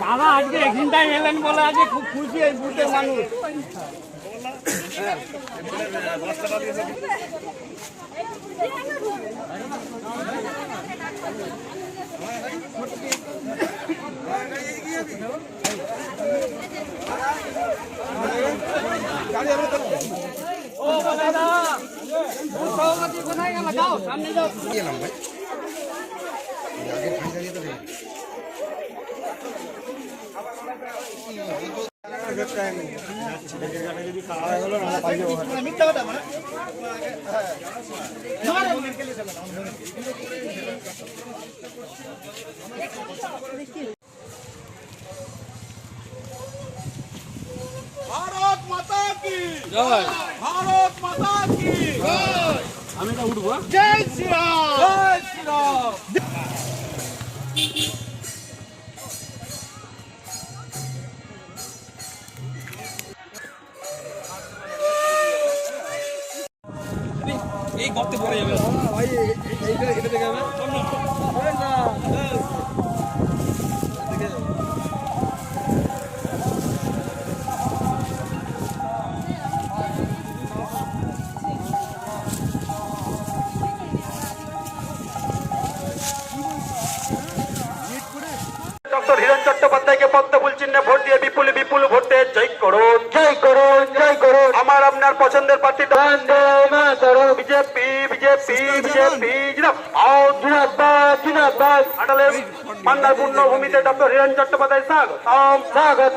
দাদা আজকে এখানটায় এলেন বলে আজকে খুব খুশি এই বুথের মানুষ। ও দাদা সভাপতি কোথায় গেল? যাও সামনে যাও। গেলাম ভাই। ভারত মাতা কি। জয়। ভারত মাতা কি জয় আমি এটা উঠবো জয় শ্রীরাম জয় শ্রীরাম এই গর্তে পড়ে যাবে। ডক্টর হিরণ চট্টোপাধ্যায়কে পদ্মফুল চিহ্নে ভোট দিয়ে বিপুল বিপুল ভোটে জয় করুন। জয় করুন জয় করুন। আমার আপনার পছন্দের পার্টি বিজেপি বিজেপি বিজেপি জিনাবাদ জিনাবাদ আটালের পান্নার পূর্ণভূমিতে ডক্টর হিরণ চট্টোপাধ্যায় স্বাগত। স্বাগত।